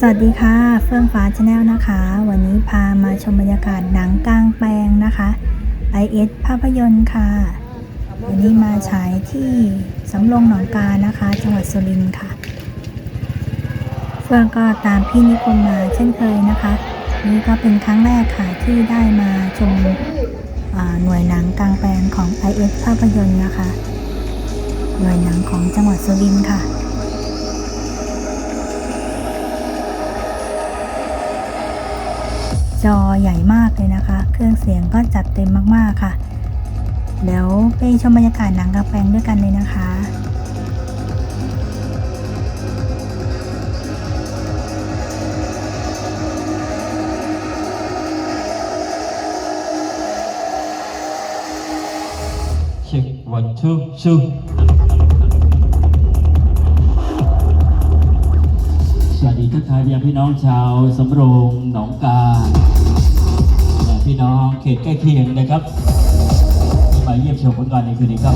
สวัสดีค่ะ เฟื่องฟ้าชาแนลนะคะ วันนี้พามาชมบรรยากาศหนังกลางแปลงนะคะ IS ภาพยนตร์ค่ะ วันนี้มาฉายที่สำโรงหนองกานะคะ จังหวัดสุรินทร์ค่ะ เฟื่องก็ตามพี่นิคมมาเช่นเคยนะคะ นี่ก็เป็นครั้งแรกค่ะที่ได้มาชมหน่วยหนังกลางแปลงของ IS ภาพยนตร์นะคะ หน่วยหนังของจังหวัดสุรินทร์ค่ะ จอใหญ่มากเลยนะคะ เครื่องเสียงก็จัดเต็มมากๆค่ะ เดี๋ยวไปชมบรรยากาศหนังกลาแปงด้วยกันเลยนะคะเช็ควันทูชู สวัสดีทักทายไปยังพี่น้องชาวสำโรงหนองกาและพี่น้องเขตใกล้เคียงนะครับที่มาเยี่ยมชมผลงานในคืนนี้ครับ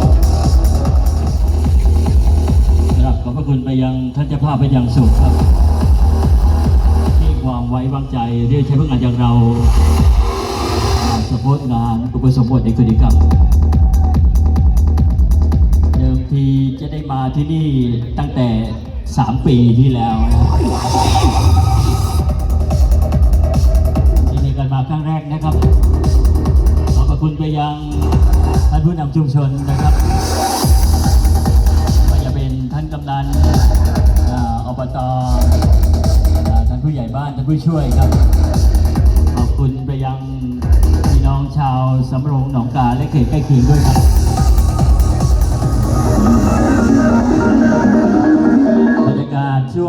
กราบขอบพระคุณไปยังท่านเจ้าภาพเป็นอย่างสูงครับที่ความไว้วางใจเรียกใช้ผลงานอย่างเราสปอร์งานอุปสมบทในคืนนี้ครับเดิมทีจะได้มาที่นี่ตั้งแต่ 3ปีที่แล้วนะที่นี่กันมาครั้งแรกนะครับ ขอบคุณไปยังท่านผู้นำชุมชนนะครับไม่จะเป็นท่านกำนันออบตอท่านผู้ใหญ่บ้านท่านผู้ช่วยครับ ขอบคุณไปยังพี่น้องชาวสำโรงหนองกาและเขตใกล้เคียงด้วยครับ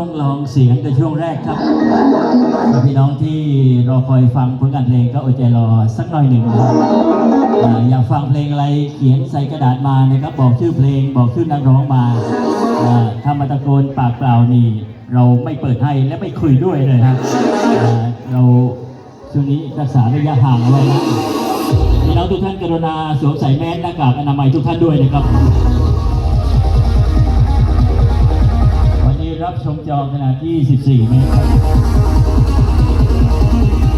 วงลองเสียงในช่วงแรกครับพี่น้องที่รอคอยฟังผลงานเพลงก็อดใจรอสักหน่อยหนึ่งนะครับอ่าอยากฟังเพลงอะไรเขียนใส่กระดาษมานะครับบอกชื่อเพลงบอกชื่อนักร้องมาถ้ามาตะโกนปากเปล่านี่เราไม่เปิดให้และไม่คุยด้วยเลยนะเราช่วงนี้รักษาระยะห่างเอาไว้นะพี่น้องทุกท่านกรุณาสวมใส่แมสหน้ากากอนามัยทุกท่านด้วยนะครับ จอขนาดที่14เมตร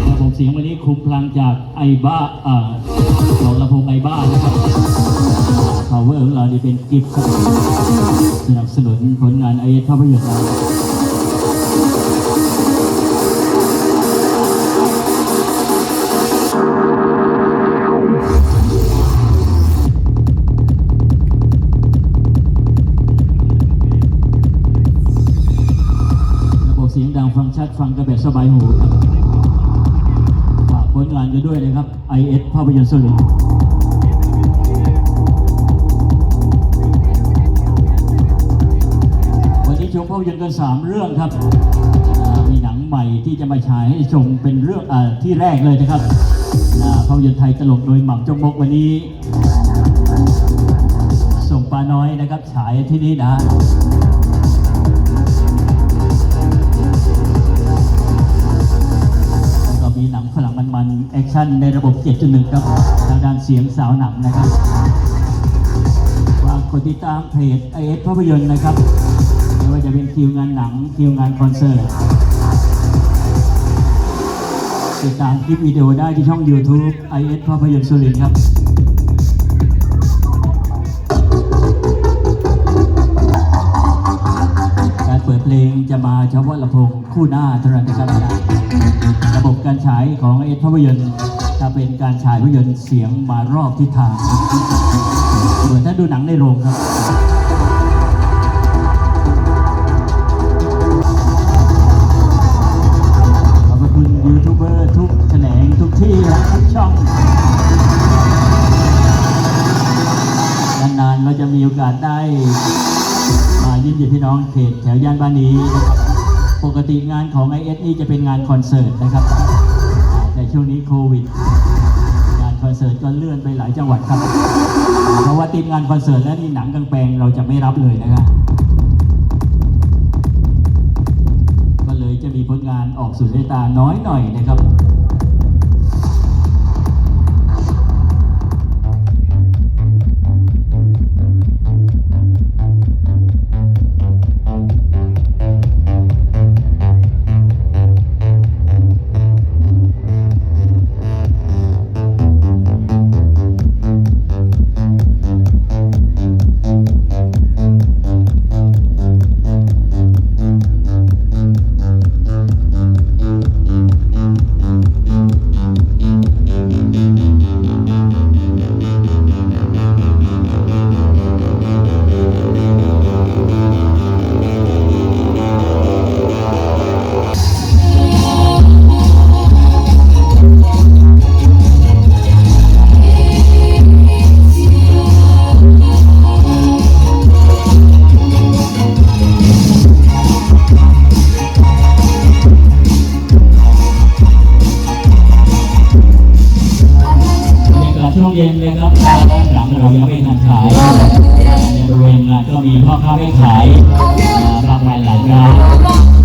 ระบบเสียงวันนี้คุมพลังจากไอบ้าอ่าของลำโพงไอบ้านะครับคาเวอร์ของเรานี่เป็นกิฟต์สนับสนุนผลงานไอเอสภาพยนตร์ ชัดฟังกันแบบสบายหูครับฝากผลงานกันด้วยนะครับ IS ภาพยนตร์สุรินทร์วันนี้ชมภาพยนตร์กันสามเรื่องครับ มีหนังใหม่ที่จะมาฉายให้ชมเป็นเรื่องอที่แรกเลยนะครับภาพยนตร์ไทยตลกโดยหม่ำจงมกวันนี้ส่งปลาน้อยนะครับฉายที่นี่นะ แอคชั่นในระบบ 7.1 ครับทางด้านเสียงสาวหนังนะครับฝากกดติดตามเพจ IS ภาพยนตร์นะครับไม่ว่าจะเป็นคิวงานหนังคิวงานคอนเสิร์ตติดตามคลิปวิดีโอได้ที่ช่อง YouTube IS ภาพยนตร์สุรินทร์ครับการเปิดเพลงจะมาเฉพาะลำโพงคู่หน้าเท่านั้นนะครับ ระบบการฉายของ IS ภาพยนตร์จะเป็นการฉายภาพยนตร์เสียงมารอบทิศทางเหมือนถ้าดูหนังในโรงครับขอบคุณยูทูบเบอร์ทุกแขนงทุกที่และทุกช่องนานๆเราจะมีโอกาสได้มาเยี่ยมเยียนพี่น้องเขตแถวย่านบ้านนี้นะครับ ปกติงานของ i อนี่จะเป็นงานคอนเสิร์ตนะครับ แต่ช่วงนี้โควิด งานคอนเสิร์ตก็เลื่อนไปหลายจังหวัดครับ เพราะว่าทีมงานคอนเสิร์ตและนี่หนังกลางแปลงเราจะไม่รับเลยนะครับ ก็เลยจะมีผลงานออกสู่สายตาน้อยหน่อยนะครับ ช่วงเย็นเลยครับหลังเรายังไม่ทันขายในบริเวณงานก็มีพ่อค้าแม่ขายอ่ามากมายหลายร้าน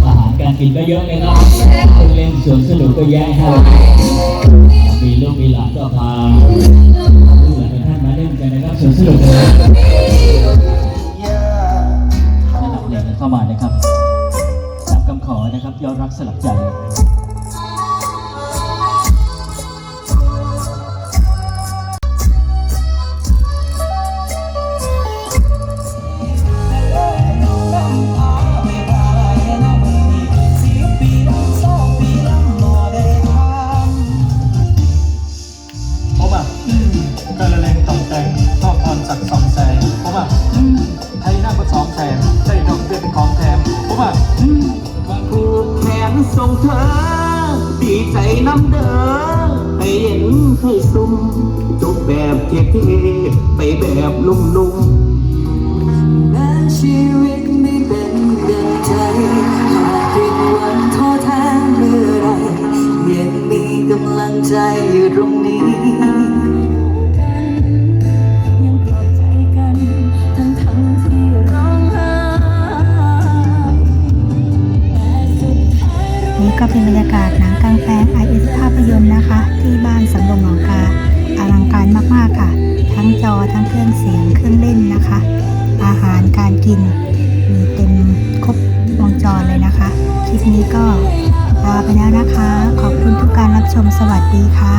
อาหารการกินก็เยอะเลยครับเครื่องเล่นสวนสนุกก็แยะให้มีลูกมีหลานก็พาลูกหลานท่านมาเล่นกันนะครับสวนสนุกเลยนะครับเด็กเข้ามานะครับตามคำขอนะครับยอดรักสลักใจ กระเลงต่องแต่งชอบพรสักสองแสงผมอะไทยหน้าก็สองแสงใส่ดอกเบี้ยเป็นของแถมผมอะผูกแขนส่งเธอ ดีใจน้ำเด้อให้เห็นให้ซุ่มจบแบบเท่ๆไปแบบนุ่มๆแม้ชีวิตไม่เป็นดังใจหากผิดหวังท้อแท้เมื่อไรยังมีกำลังใจอยู่ตรงนี้ ก็เป็นบรรยากาศหนังกลางแปลง IS ภาพยนตร์นะคะ ที่บ้านสำโรงหนองกาอลังการมากๆค่ะ ทั้งจอทั้งเครื่องเสียงเครื่องเล่นนะคะ อาหารการกิน มีเต็มครบวงจรเลยนะคะ คลิปนี้ก็ลาไปแล้วนะคะ ขอบคุณทุกการรับชมสวัสดีค่ะ